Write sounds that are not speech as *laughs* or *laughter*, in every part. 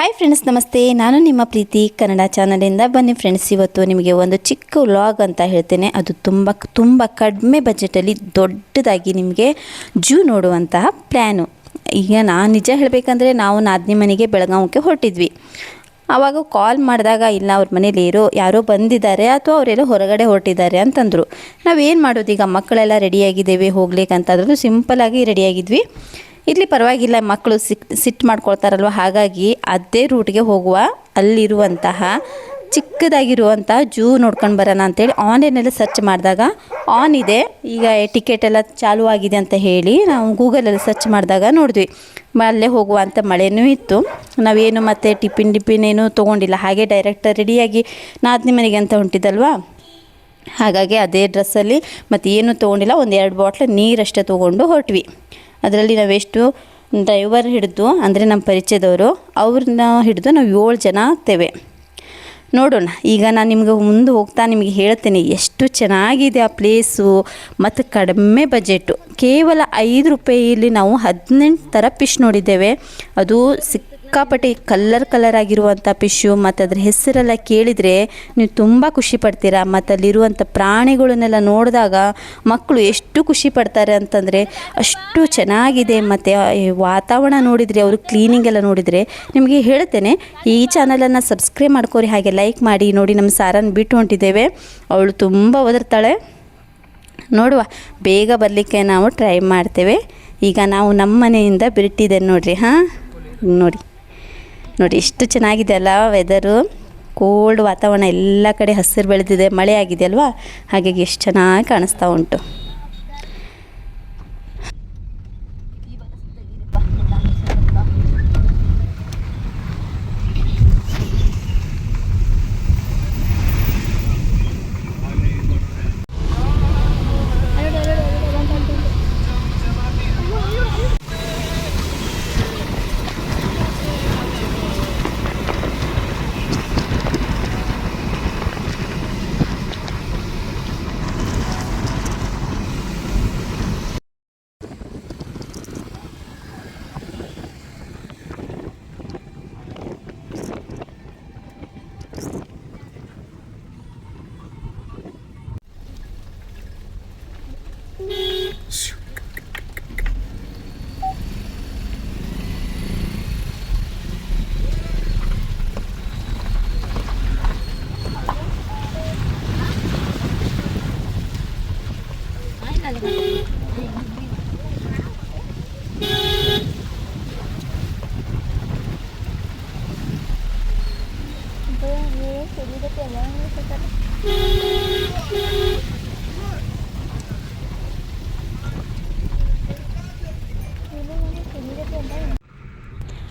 Hi friends ನಮಸ್ತೆ. ನಾನು ನಿಮ್ಮ ಪ್ರೀತಿ ಕನ್ನಡ ಚಾನಲಿಂದ ಬನ್ನಿ ಫ್ರೆಂಡ್ಸ್ ಇವತ್ತು ನಿಮಗೆ ಒಂದು ಚಿಕ್ಕ ವ್ಲಾಗ್ ಅಂತ ಹೇಳ್ತೇನೆ. ಅದು ತುಂಬ ತುಂಬ ಕಡಿಮೆ ಬಜೆಟಲ್ಲಿ ದೊಡ್ಡದಾಗಿ ನಿಮಗೆ ಜೂ ನೋಡುವಂತಹ ಪ್ಲ್ಯಾನು ಈಗ ನಾನು ನಿಜ ಹೇಳಬೇಕಂದ್ರೆ ನಾವು ನಾದಿನಿ ಮನೆಗೆ ಬೆಳಗಾವಕ್ಕೆ ಹೊರಟಿದ್ವಿ. ಆವಾಗ ಕಾಲ್ ಮಾಡಿದಾಗ ಇಲ್ಲ, ಅವ್ರ ಮನೇಲಿ ಇರೋ, ಯಾರೋ ಬಂದಿದ್ದಾರೆ ಅಥವಾ ಅವರೆಲ್ಲೋ ಹೊರಗಡೆ ಹೊರಟಿದ್ದಾರೆ ಅಂತಂದರು. ನಾವೇನು ಮಾಡೋದು? ಈಗ ಮಕ್ಕಳೆಲ್ಲ ರೆಡಿಯಾಗಿದ್ದೇವೆ ಹೋಗ್ಲಿಕ್ಕೆ ಅಂತಂದ್ರೂ ಸಿಂಪಲಾಗಿ ರೆಡಿಯಾಗಿದ್ವಿ ಇಲ್ಲಿ ಪರವಾಗಿಲ್ಲ, ಮಕ್ಕಳು ಸಿಕ್ ಸಿಟ್ಟು ಮಾಡ್ಕೊಳ್ತಾರಲ್ವ? ಹಾಗಾಗಿ ಅದೇ ರೂಟ್ಗೆ ಹೋಗುವ, ಅಲ್ಲಿರುವಂತಹ ಚಿಕ್ಕದಾಗಿರುವಂಥ ಜೂ ನೋಡ್ಕೊಂಡು ಬರೋಣ ಅಂತೇಳಿ ಆನ್ಲೈನಲ್ಲಿ ಸರ್ಚ್ ಮಾಡಿದಾಗ ಆನ್ ಇದೆ. ಈಗ ಟಿಕೆಟ್ ಎಲ್ಲ ಚಾಲೂ ಆಗಿದೆ ಅಂತ ಹೇಳಿ ನಾವು ಗೂಗಲಲ್ಲಿ ಸರ್ಚ್ ಮಾಡಿದಾಗ ನೋಡಿದ್ವಿ. ಅಲ್ಲೇ ಹೋಗುವಂಥ ಮಳೆನೂ ಇತ್ತು. ನಾವೇನು ಮತ್ತು ಟಿಫಿನ್ ಟಿಫಿನ್ ಏನು ತೊಗೊಂಡಿಲ್ಲ. ಹಾಗೆ ಡೈರೆಕ್ಟ್ ರೆಡಿಯಾಗಿ ನಾದಿನಿ ಮನೆಗೆ ಅಂತ ಹೊಂಟಿದ್ದಲ್ವಾ? ಹಾಗಾಗಿ ಅದೇ ಡ್ರೆಸ್ಸಲ್ಲಿ ಮತ್ತು ಏನೂ ತೊಗೊಂಡಿಲ್ಲ. ಒಂದು ಎರಡು ಬಾಟ್ಲ್ ನೀರಷ್ಟೇ ತೊಗೊಂಡು ಹೊರಟ್ವಿ. ಅದರಲ್ಲಿ ನಾವೆಷ್ಟು ಡ್ರೈವರ್ ಹಿಡಿದು, ಅಂದರೆ ನಮ್ಮ ಪರಿಚಯದವರು ಅವ್ರನ್ನ ಹಿಡಿದು ನಾವು ಏಳು ಜನ ಆಗ್ತೇವೆ. ನೋಡೋಣ, ಈಗ ನಾನು ನಿಮ್ಗೆ ಮುಂದೆ ಹೋಗ್ತಾ ನಿಮಗೆ ಹೇಳ್ತೇನೆ, ಎಷ್ಟು ಚೆನ್ನಾಗಿದೆ ಆ ಪ್ಲೇಸು ಮತ್ತು ಕಡಿಮೆ ಬಜೆಟು ಕೇವಲ ಐದು ರೂಪಾಯಿಯಲ್ಲಿ ನಾವು ಹದಿನೆಂಟು ಥರ ಫಿಶ್ ನೋಡಿದ್ದೇವೆ. ಅದು ಸಿಕ್ಕಾಪಟ್ಟೆ ಕಲ್ಲರ್ ಕಲರ್ ಆಗಿರುವಂಥ ಪಿಶು ಮತ್ತು ಅದ್ರ ಹೆಸರೆಲ್ಲ ಕೇಳಿದರೆ ನೀವು ತುಂಬ ಖುಷಿ ಪಡ್ತೀರಾ? ಮತ್ತು ಅಲ್ಲಿರುವಂಥ ಪ್ರಾಣಿಗಳನ್ನೆಲ್ಲ ನೋಡಿದಾಗ ಮಕ್ಕಳು ಎಷ್ಟು ಖುಷಿ ಪಡ್ತಾರೆ ಅಂತಂದರೆ ಅಷ್ಟು ಚೆನ್ನಾಗಿದೆ. ಮತ್ತು ವಾತಾವರಣ ನೋಡಿದರೆ, ಅವರು ಕ್ಲೀನಿಂಗ್ ಎಲ್ಲ ನೋಡಿದರೆ ನಿಮಗೆ ಹೇಳ್ತೇನೆ. ಈ ಚಾನಲನ್ನು ಸಬ್ಸ್ಕ್ರೈಬ್ ಮಾಡ್ಕೋರಿ, ಹಾಗೆ ಲೈಕ್ ಮಾಡಿ, ನೋಡಿ ನಮ್ಮ ಸಾರನ್ನು ಬಿಟ್ಟು ಹೊಂಟಿದ್ದೇವೆ. ಅವಳು ತುಂಬ ಒದರ್ತಾಳೆ. ನೋಡುವ, ಬೇಗ ಬರಲಿಕ್ಕೆ ನಾವು ಟ್ರೈ ಮಾಡ್ತೇವೆ. ಈಗ ನಾವು ನಮ್ಮ ಮನೆಯಿಂದ ಬಿಟ್ಟಿದ್ದೇನೆ ನೋಡಿರಿ, ಹಾಂ? ನೋಡಿ. ನೋಡಿ ಎಷ್ಟು ಚೆನ್ನಾಗಿದೆ ಅಲ್ಲ ವೆದರು ಕೋಲ್ಡ್ ವಾತಾವರಣ ಎಲ್ಲ ಕಡೆ ಹಸಿರು ಬೆಳೆದಿದೆ, ಮಳೆ ಆಗಿದೆ ಅಲ್ವಾ? ಹಾಗಾಗಿ ಎಷ್ಟು ಚೆನ್ನಾಗಿ ಕಾಣಿಸ್ತಾ ಉಂಟು.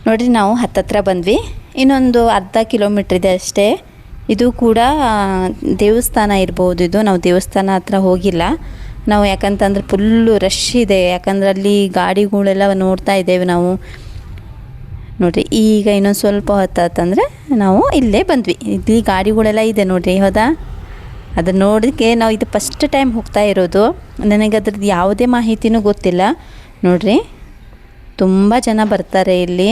ನೋಡಿರಿ ನಾವು ಹತ್ತತ್ರ ಬಂದ್ವಿ. ಇನ್ನೊಂದು ಅರ್ಧ ಕಿಲೋಮೀಟ್ರ್ ಇದೆ ಅಷ್ಟೇ. ಇದು ಕೂಡ ದೇವಸ್ಥಾನ ಇರ್ಬೋದು. ಇದು ನಾವು ದೇವಸ್ಥಾನ ಹತ್ರ ಹೋಗಿಲ್ಲ. ನಾವು ಯಾಕಂತಂದ್ರೆ ಫುಲ್ಲು ರಶ್ ಇದೆ. ಯಾಕಂದ್ರೆ ಅಲ್ಲಿ ಗಾಡಿಗಳೆಲ್ಲ ನೋಡ್ತಾ ಇದ್ದೇವೆ ನಾವು. ನೋಡಿರಿ, ಈಗ ಇನ್ನೊಂದು ಸ್ವಲ್ಪ ಹೊತ್ತಾತಂದರೆ ನಾವು ಇಲ್ಲೇ ಬಂದ್ವಿ. ಇಲ್ಲಿ ಗಾಡಿಗಳೆಲ್ಲ ಇದೆ ನೋಡಿರಿ, ಹೌದಾ? ಅದನ್ನು ನೋಡೋದಕ್ಕೆ ನಾವು ಇದು ಫಸ್ಟ್ ಟೈಮ್ ಹೋಗ್ತಾ ಇರೋದು. ನನಗೆ ಅದ್ರದ್ದು ಯಾವುದೇ ಮಾಹಿತಿನೂ ಗೊತ್ತಿಲ್ಲ. ನೋಡಿರಿ, ತುಂಬ ಜನ ಬರ್ತಾರೆ ಇಲ್ಲಿ.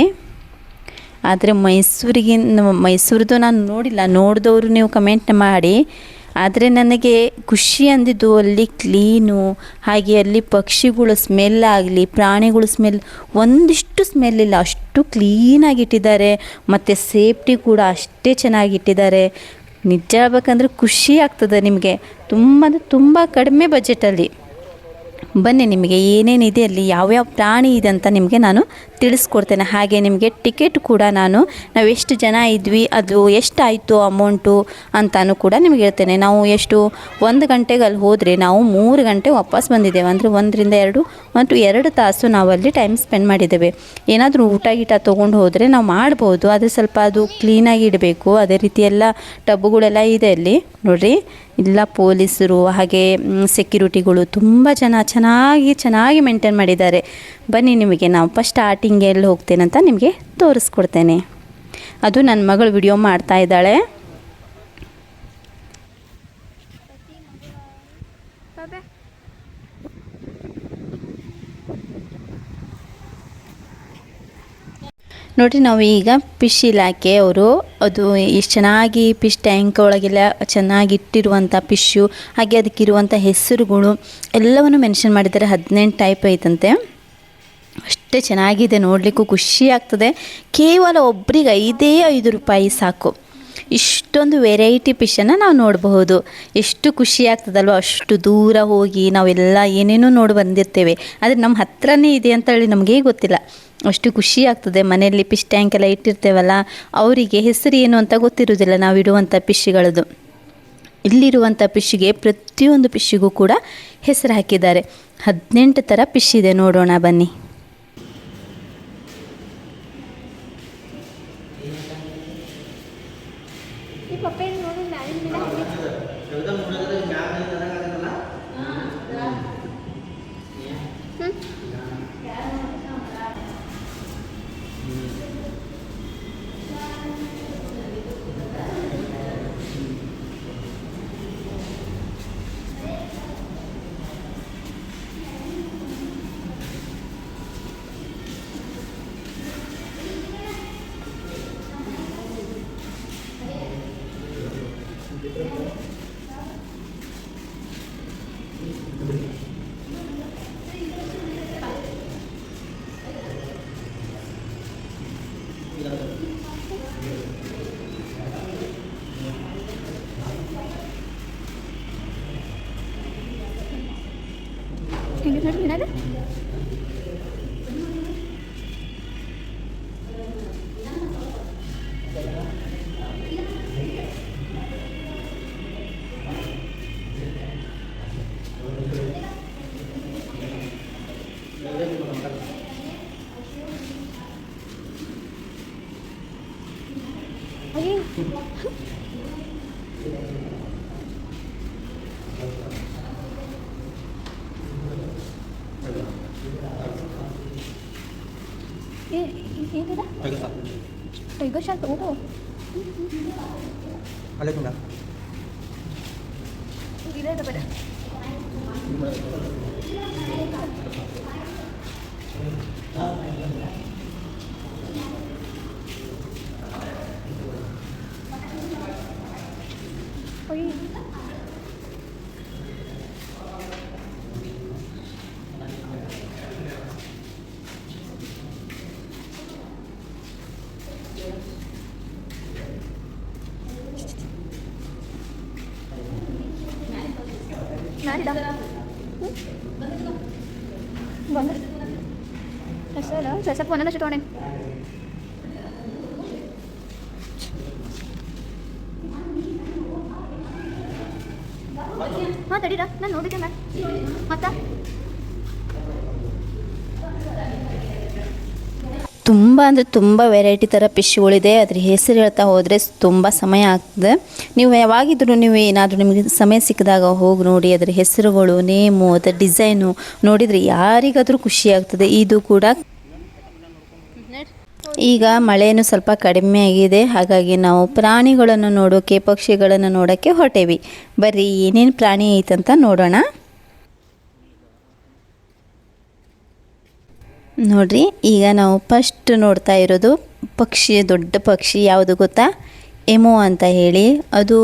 ಆದರೆ ಮೈಸೂರಿಗೆ ಮೈಸೂರದ್ದು ನಾನು ನೋಡಿಲ್ಲ. ನೋಡಿದವರು ನೀವು ಕಮೆಂಟ್ ಮಾಡಿ. ಆದರೆ ನನಗೆ ಖುಷಿ ಅಂದಿದ್ದು ಅಲ್ಲಿ ಕ್ಲೀನು ಹಾಗೆ ಅಲ್ಲಿ ಪಕ್ಷಿಗಳು ಸ್ಮೆಲ್ ಆಗಲಿ, ಪ್ರಾಣಿಗಳು ಸ್ಮೆಲ್ ಒಂದಿಷ್ಟು ಸ್ಮೆಲ್ ಇಲ್ಲ. ಅಷ್ಟು ಕ್ಲೀನಾಗಿ ಇಟ್ಟಿದ್ದಾರೆ. ಮತ್ತು ಸೇಫ್ಟಿ ಕೂಡ ಅಷ್ಟೇ ಚೆನ್ನಾಗಿಟ್ಟಿದ್ದಾರೆ ನಿಜ ಹೇಳ್ಬೇಕಂದ್ರೆ ಖುಷಿ ಆಗ್ತದೆ ನಿಮಗೆ. ತುಂಬ ಅಂದರೆ ತುಂಬ ಕಡಿಮೆ ಬಜೆಟಲ್ಲಿ ಬನ್ನಿ ನಿಮಗೆ ಏನೇನಿದೆ ಅಲ್ಲಿ, ಯಾವ್ಯಾವ ಪ್ರಾಣಿ ಇದೆ ಅಂತ ನಿಮಗೆ ನಾನು ತಿಳಿಸ್ಕೊಡ್ತೇನೆ. ಹಾಗೆ ನಿಮಗೆ ಟಿಕೆಟ್ ಕೂಡ ನಾನು, ನಾವು ಎಷ್ಟು ಜನ ಇದ್ವಿ, ಅದು ಎಷ್ಟಾಯಿತು ಅಮೌಂಟು ಅಂತಲೂ ಕೂಡ ನಿಮಗೆ ಹೇಳ್ತೇನೆ. ನಾವು ಎಷ್ಟು, ಒಂದು ಗಂಟೆಗೆ ಅಲ್ಲಿ ಹೋದರೆ ನಾವು ಮೂರು ಗಂಟೆ ವಾಪಸ್ ಬಂದಿದ್ದೇವೆ. ಅಂದರೆ ಒಂದರಿಂದ ಎರಡು ಮತ್ತು ಎರಡು ತಾಸು ನಾವು ಅಲ್ಲಿ ಟೈಮ್ ಸ್ಪೆಂಡ್ ಮಾಡಿದ್ದೇವೆ. ಏನಾದರೂ ಊಟ ಗೀಟ ತೊಗೊಂಡು ಹೋದರೆ ನಾವು ಮಾಡ್ಬೋದು. ಆದರೆ ಸ್ವಲ್ಪ ಅದು ಕ್ಲೀನಾಗಿ ಇಡಬೇಕು. ಅದೇ ರೀತಿ ಎಲ್ಲ ಟಬ್ಬುಗಳೆಲ್ಲ ಇದೆ ಅಲ್ಲಿ. ನೋಡಿರಿ ಇಲ್ಲ ಪೊಲೀಸರು ಹಾಗೆ ಸೆಕ್ಯೂರಿಟಿಗಳು ತುಂಬ ಜನ ಚೆನ್ನಾಗಿ ಚೆನ್ನಾಗಿ ಮೇಂಟೈನ್ ಮಾಡಿದ್ದಾರೆ. ಬನ್ನಿ ನಿಮಗೆ ನಾವು ಫಸ್ಟ್ ಸ್ಟಾರ್ಟಿಂಗ್ ಎಲ್ಲಿ ಹೋಗ್ತೇನಂತ ನಿಮಗೆ ತೋರಿಸ್ಕೊಡ್ತೇನೆ. ಅದು ನನ್ನ ಮಗಳು ವಿಡಿಯೋ ಮಾಡ್ತಾ ಇದ್ದಾಳೆ. ನೋಡಿರಿ ನಾವು ಈಗ ಫಿಶ್ ಇಲಾಖೆ ಅವರು ಅದು ಎಷ್ಟು ಚೆನ್ನಾಗಿ ಫಿಶ್ ಟ್ಯಾಂಕ್ ಒಳಗೆಲ್ಲ ಚೆನ್ನಾಗಿ ಇಟ್ಟಿರುವಂಥ ಫಿಶ್ಶು ಹಾಗೆ ಅದಕ್ಕಿರುವಂಥ ಹೆಸರುಗಳು ಎಲ್ಲವನ್ನು ಮೆನ್ಷನ್ ಮಾಡಿದ್ದಾರೆ. ಹದಿನೆಂಟು ಟೈಪ್ ಐತಂತೆ. ಅಷ್ಟೇ ಚೆನ್ನಾಗಿದೆ ನೋಡಲಿಕ್ಕೂ ಖುಷಿ ಆಗ್ತದೆ. ಕೇವಲ ಒಬ್ಬರಿಗೆ ಐದೇ ಐದು ರೂಪಾಯಿ ಸಾಕು. ಇಷ್ಟೊಂದು ವೆರೈಟಿ ಫಿಶನ್ನು ನಾವು ನೋಡಬಹುದು. ಎಷ್ಟು ಖುಷಿ ಆಗ್ತದಲ್ವ? ಅಷ್ಟು ದೂರ ಹೋಗಿ ನಾವೆಲ್ಲ ಏನೇನೋ ನೋಡಿ ಬಂದಿರ್ತೇವೆ. ಆದರೆ ನಮ್ಮ ಹತ್ರನೇ ಇದೆ ಅಂತ ಹೇಳಿ ನಮಗೆ ಗೊತ್ತಿಲ್ಲ. ಅಷ್ಟು ಖುಷಿ ಆಗ್ತದೆ. ಮನೆಯಲ್ಲಿ ಫಿಶ್ ಟ್ಯಾಂಕ್ ಎಲ್ಲ ಇಟ್ಟಿರ್ತೇವಲ್ಲ, ಅವರಿಗೆ ಹೆಸರು ಏನು ಅಂತ ಗೊತ್ತಿರೋದಿಲ್ಲ ನಾವು ಇಡುವಂಥ ಫಿಶ್ಗಳದ್ದು ಇಲ್ಲಿರುವಂಥ ಫಿಶ್ಗೆ ಪ್ರತಿಯೊಂದು ಫಿಶ್ಶಿಗೂ ಕೂಡ ಹೆಸರು ಹಾಕಿದ್ದಾರೆ. ಹದಿನೆಂಟು ಥರ ಪಿಶ್ ಇದೆ ನೋಡೋಣ ಬನ್ನಿ. ಈ ಪಪ್ಪೆ ನೋಡು ಮ್ಯಾಲಿನ ಮೇಲೆ ಹಾಗೆ እንዴት ነው ಟೈಗರ್ ಶಾರ್ಕ್ ಓಹೋ ಅಲ್ಲೇ ತುಂಡ ಇದೆ ಇದೆ ಬೇಡ ಅಯ್ಯೋ ಹೆಸರು ಹೆಸರು ಒಂದೊಂದು ಅಷ್ಟು ತೊಗೊಂಡೆ ಹಾಂ ತಡೀರ ನಾನು ನೋಡಿದ್ದೆ ಮ್ಯಾಮ್ ಮತ್ತೆ ತುಂಬ ಅಂದರೆ ತುಂಬ ವೆರೈಟಿ ಥರ ಫಿಶ್ಗಳಿದೆ ಅದ್ರ ಹೆಸರು ಹೇಳ್ತಾ ಹೋದರೆ ತುಂಬ ಸಮಯ ಆಗ್ತದೆ. ನೀವು ಯಾವಾಗಿದ್ರೂ ನೀವು ಏನಾದರೂ ನಿಮಗೆ ಸಮಯ ಸಿಕ್ಕಿದಾಗ ಹೋಗಿ ನೋಡಿ, ಅದರ ಹೆಸರುಗಳು, ನೇಮು, ಅದರ ಡಿಸೈನು ನೋಡಿದರೆ ಯಾರಿಗಾದರೂ ಖುಷಿ ಆಗ್ತದೆ. ಇದು ಕೂಡ ಈಗ ಮಳೆಯೂ ಸ್ವಲ್ಪ ಕಡಿಮೆ ಆಗಿದೆ. ಹಾಗಾಗಿ ನಾವು ಪ್ರಾಣಿಗಳನ್ನು ನೋಡೋಕ್ಕೆ ಪಕ್ಷಿಗಳನ್ನು ನೋಡೋಕ್ಕೆ ಹೊರಟೇವಿ. ಬರ್ರಿ, ಏನೇನು ಪ್ರಾಣಿ ಐತಂತ ನೋಡೋಣ. ನೋಡ್ರಿ, ಈಗ ನಾವು ಫಸ್ಟ್ ನೋಡ್ತಾ ಇರೋದು ಪಕ್ಷಿ, ದೊಡ್ಡ ಪಕ್ಷಿ ಯಾವುದು ಗೊತ್ತಾ? ಎಮೋ ಅಂತ ಹೇಳಿ. ಅದು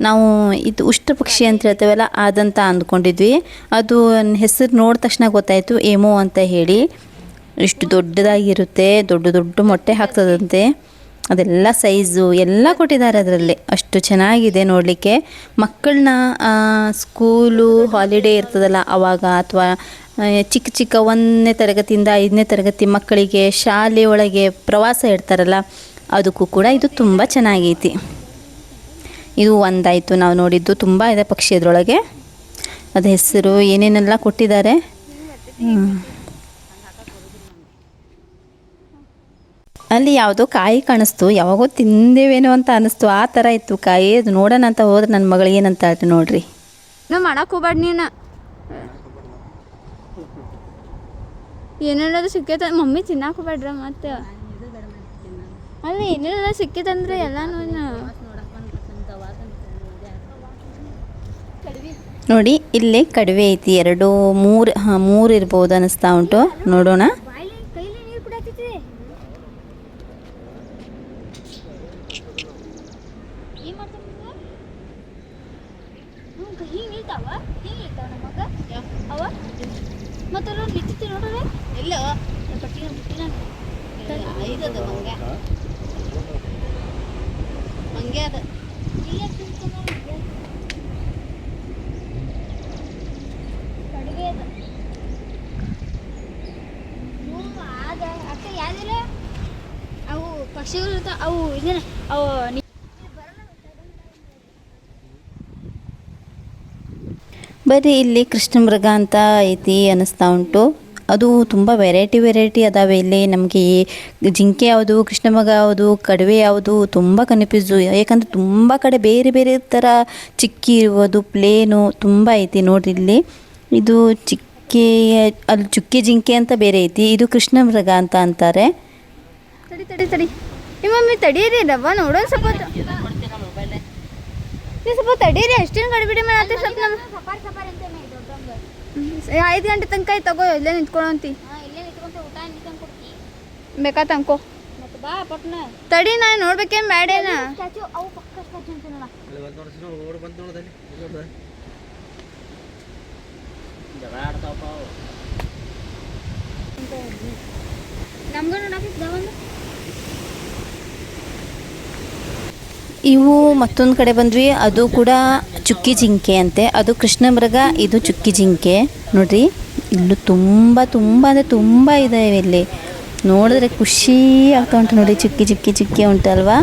ನಾವು ಇದು ಉಷ್ಟ ಪಕ್ಷಿ ಅಂತ ಹೇಳ್ತೇವಲ್ಲ ಅದಂತ ಅಂದ್ಕೊಂಡಿದ್ವಿ. ಅದು ಹೆಸರು ನೋಡಿದ ತಕ್ಷಣ ಗೊತ್ತಾಯಿತು, ಎಮೋ ಅಂತ ಹೇಳಿ. ಇಷ್ಟು ದೊಡ್ಡದಾಗಿರುತ್ತೆ, ದೊಡ್ಡ ದೊಡ್ಡ ಮೊಟ್ಟೆ ಹಾಕ್ತದಂತೆ. ಅದೆಲ್ಲ ಸೈಜು ಎಲ್ಲ ಕೊಟ್ಟಿದ್ದಾರೆ ಅದರಲ್ಲಿ. ಅಷ್ಟು ಚೆನ್ನಾಗಿದೆ ನೋಡಲಿಕ್ಕೆ. ಮಕ್ಕಳನ್ನ ಸ್ಕೂಲು ಹಾಲಿಡೇ ಇರ್ತದಲ್ಲ ಆವಾಗ ಅಥವಾ ಚಿಕ್ಕ ಚಿಕ್ಕ ಒಂದನೇ ತರಗತಿಯಿಂದ ಐದನೇ ತರಗತಿ ಮಕ್ಕಳಿಗೆ ಶಾಲೆ ಒಳಗೆ ಪ್ರವಾಸ ಇಡ್ತಾರಲ್ಲ, ಅದಕ್ಕೂ ಕೂಡ ಇದು ತುಂಬ ಚೆನ್ನಾಗೈತಿ. ಇದು ಒಂದಾಯಿತು. ನಾವು ನೋಡಿದ್ದು ತುಂಬ ಇದೆ ಪಕ್ಷಿ ಅದರೊಳಗೆ. ಅದು ಹೆಸರು ಏನೇನೆಲ್ಲ ಕೊಟ್ಟಿದ್ದಾರೆ? ಅಲ್ಲಿ ಯಾವುದೋ ಕಾಯಿ ಕಾಣಿಸ್ತು ಯಾವಾಗೋ ತಿಂದೇವೇನೋ ಅಂತ ಅನಿಸ್ತು ಆ ಥರ ಇತ್ತು ಕಾಯಿ. ಅದು ನೋಡೋಣ ಅಂತ ಹೋದ್ರೆ ನನ್ನ ಮಗಳು ಏನಂತ ಹೇಳ್ರಿ ನೋಡ್ರಿ. ನಾ ಮಾಡಕ್ಕೆ ಹೋಗ್ಬೇಡ ನೀನು. ಏನೇನಾದ್ರು ಸಿಕ್ಕೈತ. ಮಮ್ಮಿ ತಿನ್ನಕ್ಕೆ ಹೋಗ್ಬೇಡ್ರ ಮತ್ತೆ? ಅಲ್ಲ ಏನೇನಾದ್ರು ಸಿಕ್ಕಿತಂದ್ರೆ ಎಲ್ಲಾನು ನೋಡಿ ಇಲ್ಲಿ ಕಡಿವೆ ಐತಿ. ಎರಡು ಮೂರು ಹಾಂ ಮೂರು ಇರ್ಬೋದು ಅನ್ನಿಸ್ತಾ ಉಂಟು. ನೋಡೋಣ ಕೈಲಿ ನೀರು ಕುಡಿಯತ್ತಿದೆ ಹಿಂಗೆ ಇರ್ತಾವ ಹಿಂಗೆ ಇರ್ತಾವ ನಮಗ ಅವ ಮತ್ತೆ ಅಲ್ಲೊಂದು ನಿಂತಿತ್ತು ನೋಡ್ರಿ ಇಲ್ಲ ಬಟ್ಟಿನ ಬುಟ್ಟಿನ ಐದದ ಮಂಗ ಮಂಗೆ ಅದ ಇಲ್ಲೇ ತಿನ್ಕೊಂಡು ಕಡಿಗೆ ಅದ ಹ್ಞೂ ಆದ ಅಕ್ಕ ಯಾವ್ದಿಲ್ಲ ಅವು ಅವು ಬರೀ ಇಲ್ಲಿ ಕೃಷ್ಣ ಮೃಗ ಅಂತ ಐತಿ ಅನ್ನಿಸ್ತಾ ಉಂಟು. ಅದು ತುಂಬ ವೆರೈಟಿ ವೆರೈಟಿ ಅದಾವೆ. ಇಲ್ಲಿ ನಮಗೆ ಜಿಂಕೆ ಯಾವುದು ಕೃಷ್ಣ ಮೃಗ ಯಾವುದು ಕಡವೆ ಯಾವುದು ತುಂಬ ಕನಿಪಿಸು ಯಾಕಂದರೆ ತುಂಬ ಕಡೆ ಬೇರೆ ಬೇರೆ ಥರ ಚಿಕ್ಕಿ ಇರುವುದು ಪ್ಲೇನು ತುಂಬ ಐತಿ ನೋಡ್ರಿ ಇಲ್ಲಿ. ಇದು ಚಿಕ್ಕೆ ಅಲ್ಲಿ ಚುಕ್ಕಿ ಜಿಂಕೆ ಅಂತ ಬೇರೆ ಐತಿ. ಇದು ಕೃಷ್ಣ ಮೃಗ ಅಂತ ಅಂತಾರೆ. ತಡಿ ತಡಿ ತಡಿ. ನಿಮ್ಮ ಮಮ್ಮಿ ತಡೀರಿ. ರವ್ವ ನೋಡೋ ಸ್ವಲ್ಪ ಸ್ವಲ್ಪ ತಡೀರಿ. ಅಷ್ಟೇನು ಕಡಿಬಿಡಿ ಮಾಡತ್ತೆ ಸ್ವಲ್ಪ ನಮ್ಮ ಐದು ಗಂಟೆ ತನಕ ಆಯ್ತು ತಗೋ ಇಲ್ಲೇ ನಿಂತ್ಕೊಳ್ಳೋಂತಿ ಬೇಕಾ ತಂಕೋ ಬಾ ಪಟ್ನ. ತಡಿ ನಾ ನೋಡ್ಬೇಕೇನ್ ಬ್ಯಾಡೇನ ನಮ್ಗೂ ನೋಡಕ್ಕೆ ಇವು ಮತ್ತೊಂದು ಕಡೆ ಬಂದ್ವಿ. ಅದು ಕೂಡ ಚುಕ್ಕಿ ಜಿಂಕೆ ಅಂತೆ. ಅದು ಕೃಷ್ಣ ಮೃಗ ಇದು ಚುಕ್ಕಿ ಜಿಂಕೆ. ನೋಡ್ರಿ, ಇಲ್ಲೂ ತುಂಬ ತುಂಬ ಅಂದರೆ ತುಂಬ ಇದಾವೆ ಇಲ್ಲಿ. ನೋಡಿದ್ರೆ ಖುಷಿ ಆಗ್ತಾ ಉಂಟು ನೋಡಿ, ಚುಕ್ಕಿ ಚುಕ್ಕಿ ಚುಕ್ಕಿ ಉಂಟಲ್ವಾ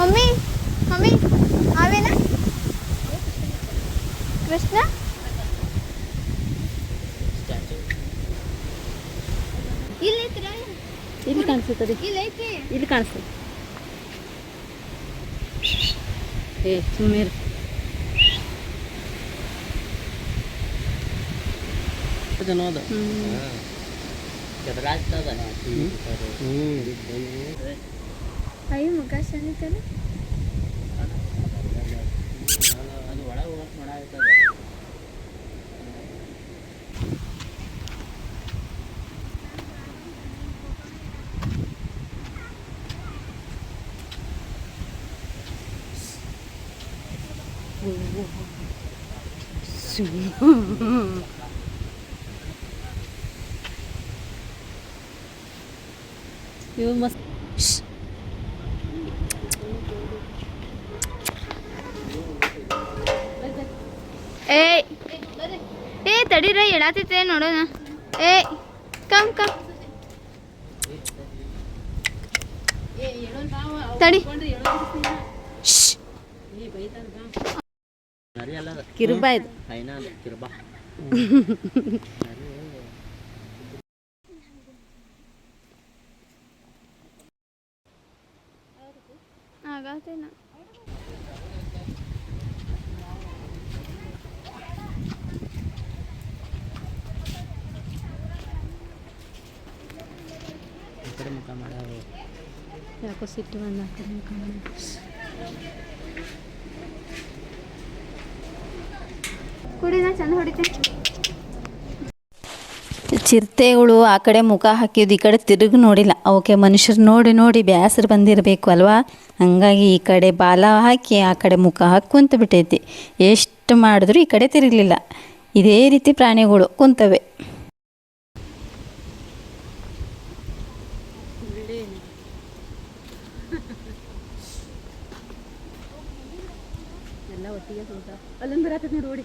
ಮಮ್ಮಿ ಮಮ್ಮಿ ಕೃಷ್ಣ ಇಲ್ಲಿ ಐತ್ರಾ? ಇಲ್ಲಿ ಕಾಣಿಸ್ತದೆ ಇಲ್ಲಿ ಕಾಣಿಸ್ತದೆ. ಏ ಸುಮ್ಮನೆ ಅಯ್ಯ ಮುಖ ಚಂದಿತ್ತಲ್ಲ ಅದು ಒಳಗೆ ಹೋಗಕ್ ಮಾಡ ಆಯ್ತದ ಇವು Shh. ಏಯ್. ಏ ತಡೀರ ಹೇಳಾತೈತೆ ನೋಡೋಣ. ಏ ಕಮ್ ಕಮ್ ತಡಿ ನರಿ ಅಲ್ಲ ಅದ ಕಿರುಬ ಇದು ಹೈನ ಅದ ಕಿರ್ಬ ಆಗತ್ತೇನ ಈ ಕಡೆ ಮುಖ ಮಾಡ್ಯಾವ ಯಾಕೋ ಸಿಟ್ಟು ಬಂದ ಆ ಕಡೆ ಮುಖ ಮಾಡಿ. ಕುಡಿ ನಾ ಚಂದ ಹೊಡಿತೀನಿ ಚಿರತೆಗಳು ಆ ಕಡೆ ಮುಖ ಹಾಕಿದ್ದು ಈ ಕಡೆ ತಿರುಗಿ ನೋಡಿಲ್ಲ. ಅವಕ್ಕೆ ಮನುಷ್ಯರು ನೋಡಿ ನೋಡಿ ಬೇಸರ ಬಂದಿರಬೇಕು ಅಲ್ವಾ? ಹಂಗಾಗಿ ಈ ಕಡೆ ಬಾಲ ಹಾಕಿ ಆ ಕಡೆ ಮುಖ ಹಾಕಿ ಕುಂತು ಬಿಟ್ಟೈತಿ. ಎಷ್ಟು ಮಾಡಿದ್ರು ಈ ಕಡೆ ತಿರುಗಲಿಲ್ಲ. ಇದೇ ರೀತಿ ಪ್ರಾಣಿಗಳು ಕುಂತವೆ. ಎಲ್ಲ ಒಟ್ಟಿಗೆ ಸ್ವಲ್ಪ ಅಲ್ಲೊಂದು ನೋಡಿ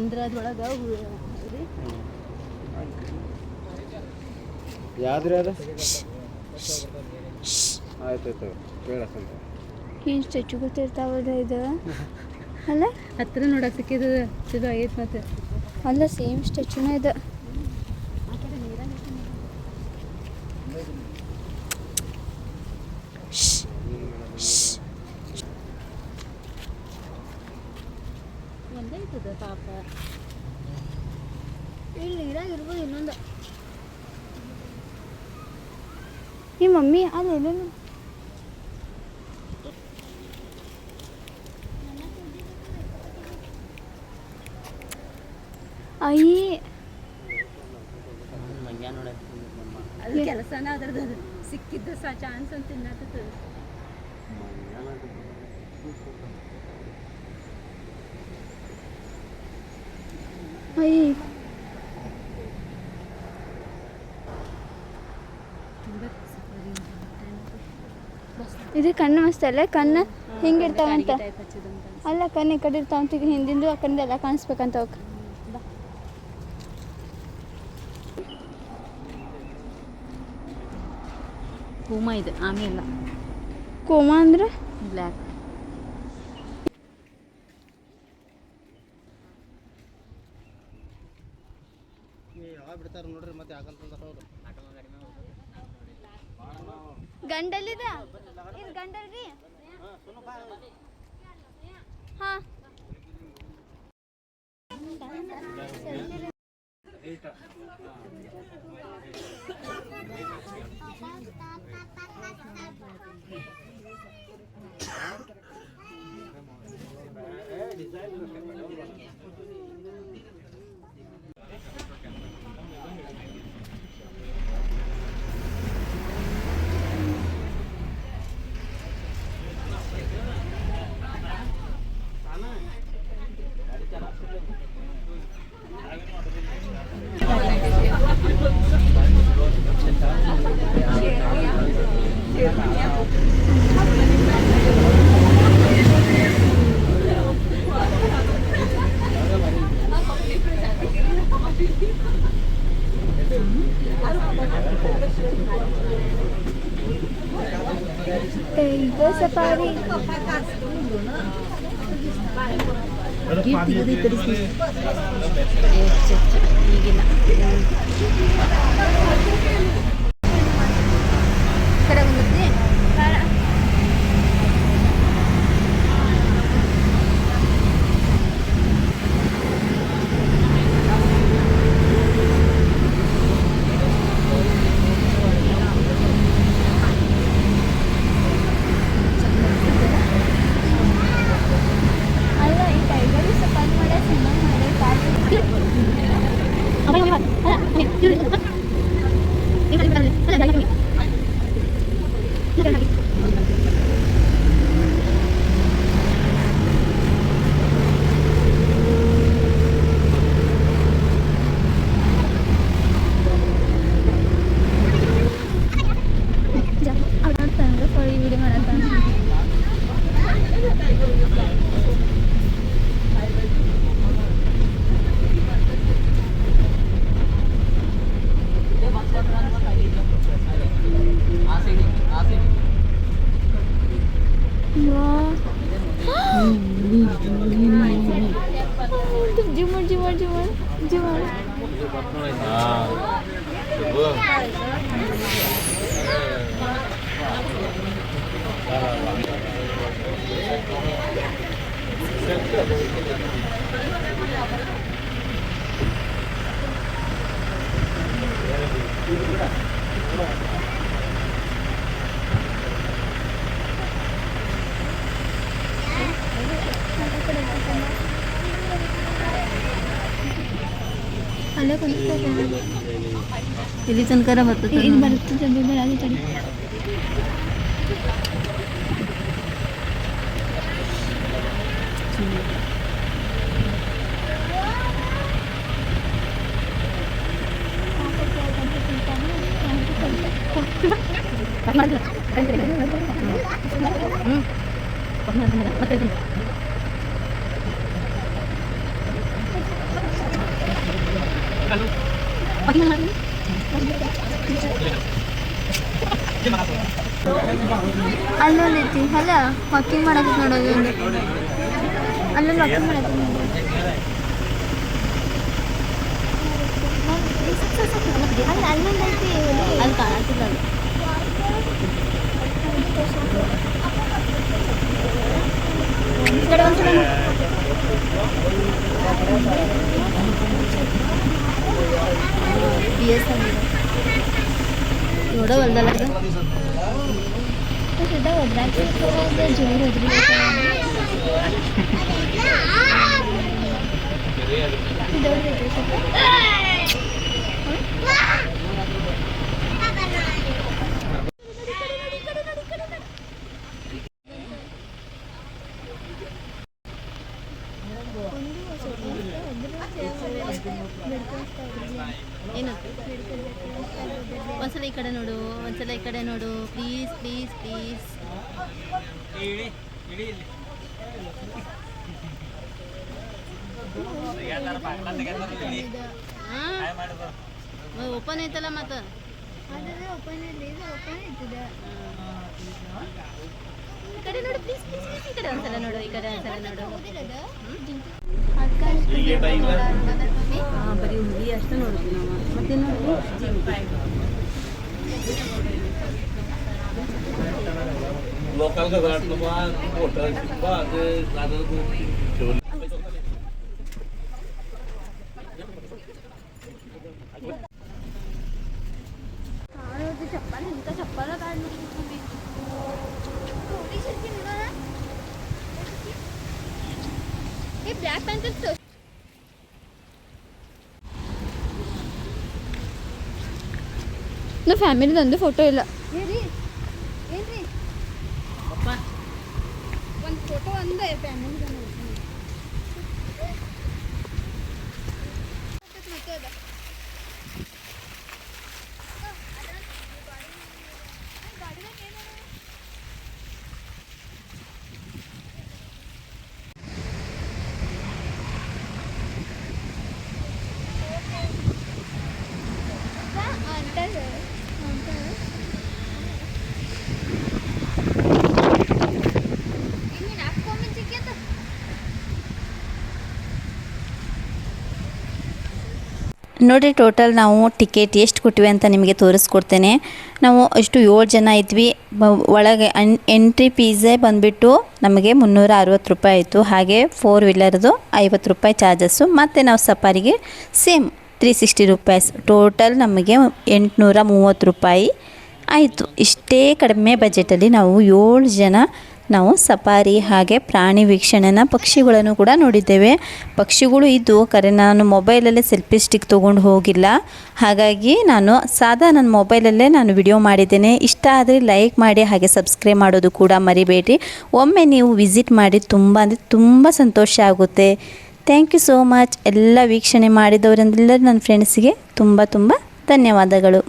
ಅಂದ್ರೆ ಅದ್ರೊಳಗೆ ಯಾವ್ದ್ರಿ ಅದು? ಆಯ್ತಾಯ್ತು ಕೇಳಕ್ಕಂತ ಏನು ಸ್ಟ್ಯಾಚು ಗೊತ್ತಿರ್ತಾವಲ್ಲ ಇದು? *laughs* ಅಲ್ಲ? ಹತ್ರ ನೋಡಕ್ಕೆ ಸಿಕ್ಕಿದ ಇದು ಆಗೈತೆ ಮತ್ತೆ. ಅಲ್ಲ ಸೇಮ್ ಸ್ಟ್ಯಾಚುನ ಇದು. ಒಂದೇ ಪಾಪ ಇಲ್ಲಿ ನೀರಾಗ ಇರ್ಬೋದು ಇನ್ನೊಂದು. ಈ ಮಮ್ಮಿ ಅಯ್ಯ ಮಂಗ್ಯ ನೋಡಿ ಅದು ಕೆಲಸನ ಅದ್ರದ್ದು ಅದು. ಸಿಕ್ಕಿದ್ದು ಸಹ ಚಾನ್ಸ್ ಅಂತ ತಿನ್ನತ್ತದ ಅಯ್ಯ ಇದು ಕಣ್ಣು ಮಸ್ತ್ ಅಲ್ಲ ಕಣ್ಣು ಹಿಂಗೆ ಇರ್ತಾವಂತ. ಅಲ್ಲ ಕಣ್ಣು ಈ ಕಡೆ ಇರ್ತಾವಂತ ಈಗ ಹಿಂದಿಂದು ಆ ಕಡೆ ಎಲ್ಲ ಕಾಣಿಸ್ಬೇಕಂತ ಅವಕ್ಕೆ ಕೋಮ ಇದು ಆಮೇಲೆ ಕೋಮ ಅಂದ್ರೆ? ಬ್ಲ್ಯಾಕ್. ಬಿಡ್ತಾರೆ ನೋಡ್ರಿ ಮತ್ತೆ ಹಾಕಂತಂದ್ರೆ ಅವರು. ಗಂಡಲ್ಲಿದ? ಇದು ಗಂಡಲ್ರಿ? ಹಾ. ಇದು ಸಫಾರಿ ಈಗಿಲ್ಲ ಕಡೆ ಬಂದಿರ್ತಿ ಇಲ್ಲಿ ತನಕರ ಬರ್ತದೆ ಇಲ್ಲಿ ಬರ್ತದೆ ಬೇರೆ ಅಲ್ಲಿ ತಡಿ ಹಲೋ ಪಕ್ಕ ಐತಿ ಅಲ್ಲ ವಾಕಿಂಗ್ ಮಾಡಕ್ಕೆ ನೋಡೋದು ಒಂದು ಅಲ್ಲೊಂದು ವಾಕಿಂಗ್ ಮಾಡಕ್ಕೆ ನೋಡೋದು ಅಲ್ಲ ಅಲ್ಲೊಂದು ಐತಿ ಅಲ್ಲಿ ಕಾಣತ್ತಿಲ್ಲ ಅದು. ಈ ಕಡೆ ಒಂದ್ಸಲ बीएसएनएल एवढं बदला लागेल सुद्धा बदलायचं थोडं जुनी होती तेवढं ಓಪನ್ ಇರಲಿ ಓಪನ್ ಇರ್ತದೆ ಈ ನೋಡು ಈ ಕಡೆ ನೋಡು ಈ ಕಡೆ ನೋಡು. ಬರೀ ಹುಲಿ ಅಷ್ಟೇ ನೋಡಿದ್ವಿ ನಾವು ಮತ್ತೆ ನೋಡು ಲೋಕಲ್ ಹೋಟೆಲ್ ಅದು ಅದು ಫ್ಯಾಮಿಲಿದೊಂದು ಫೋಟೋ ಇಲ್ಲ ಒಂದು ಫೋಟೋ ಒಂದೇ ಫ್ಯಾಮಿಲಿ ಅಂತಾರೆ ಅಂತಾರೆ ಇನ್ನು ಹಾಕ್ಕೊಂಬ ಚಿಕ್ಕದ ನೋಡಿ ಟೋಟಲ್ ನಾವು ಟಿಕೆಟ್ ಎಷ್ಟು ಕೊಟ್ಟಿವಿ ಅಂತ ನಿಮಗೆ ತೋರಿಸ್ಕೊಡ್ತೇನೆ. ನಾವು ಅಷ್ಟು ಏಳು ಜನ ಇದ್ವಿ. ಒಳಗೆ ಅನ್ ಎಂಟ್ರಿ ಫೀಸೇ ಬಂದುಬಿಟ್ಟು ನಮಗೆ ಮುನ್ನೂರ ಅರವತ್ತು ರೂಪಾಯಿ ಆಯಿತು. ಹಾಗೆ ಫೋರ್ ವೀಲರ್ದು ಐವತ್ತು ರೂಪಾಯಿ ಚಾರ್ಜಸ್ಸು ಮತ್ತು ನಾವು ಸಫಾರಿಗೆ same three sixty rupees total ನಮಗೆ ಎಂಟುನೂರ ಮೂವತ್ತು ರೂಪಾಯಿ ಆಯಿತು. ಇಷ್ಟೇ ಕಡಿಮೆ ಬಜೆಟಲ್ಲಿ ನಾವು ಏಳು ಜನ ನಾವು ಸಫಾರಿ ಹಾಗೆ ಪ್ರಾಣಿ ವೀಕ್ಷಣೆನ ಪಕ್ಷಿಗಳನ್ನು ಕೂಡ ನೋಡಿದ್ದೇವೆ. ಪಕ್ಷಿಗಳು ಇದ್ದು ಕರೆ ನಾನು ಮೊಬೈಲಲ್ಲೇ ಸೆಲ್ಫಿ ಸ್ಟಿಕ್ ತೊಗೊಂಡು ಹೋಗಿಲ್ಲ. ಹಾಗಾಗಿ ನಾನು ಸಾದಾ ನನ್ನ ಮೊಬೈಲಲ್ಲೇ ನಾನು ವಿಡಿಯೋ ಮಾಡಿದ್ದೇನೆ. ಇಷ್ಟ ಆದರೆ ಲೈಕ್ ಮಾಡಿ ಹಾಗೆ ಸಬ್ಸ್ಕ್ರೈಬ್ ಮಾಡೋದು ಕೂಡ ಮರಿಬೇಡಿ. ಒಮ್ಮೆ ನೀವು ವಿಸಿಟ್ ಮಾಡಿ ತುಂಬ ಅಂದರೆ ತುಂಬ ಸಂತೋಷ ಆಗುತ್ತೆ. Thank you so much. ಎಲ್ಲ ವೀಕ್ಷಣೆ ಮಾಡಿದವರೆಂದೆಲ್ಲರೂ ನನ್ನ ಫ್ರೆಂಡ್ಸಿಗೆ ತುಂಬ ತುಂಬ ಧನ್ಯವಾದಗಳು.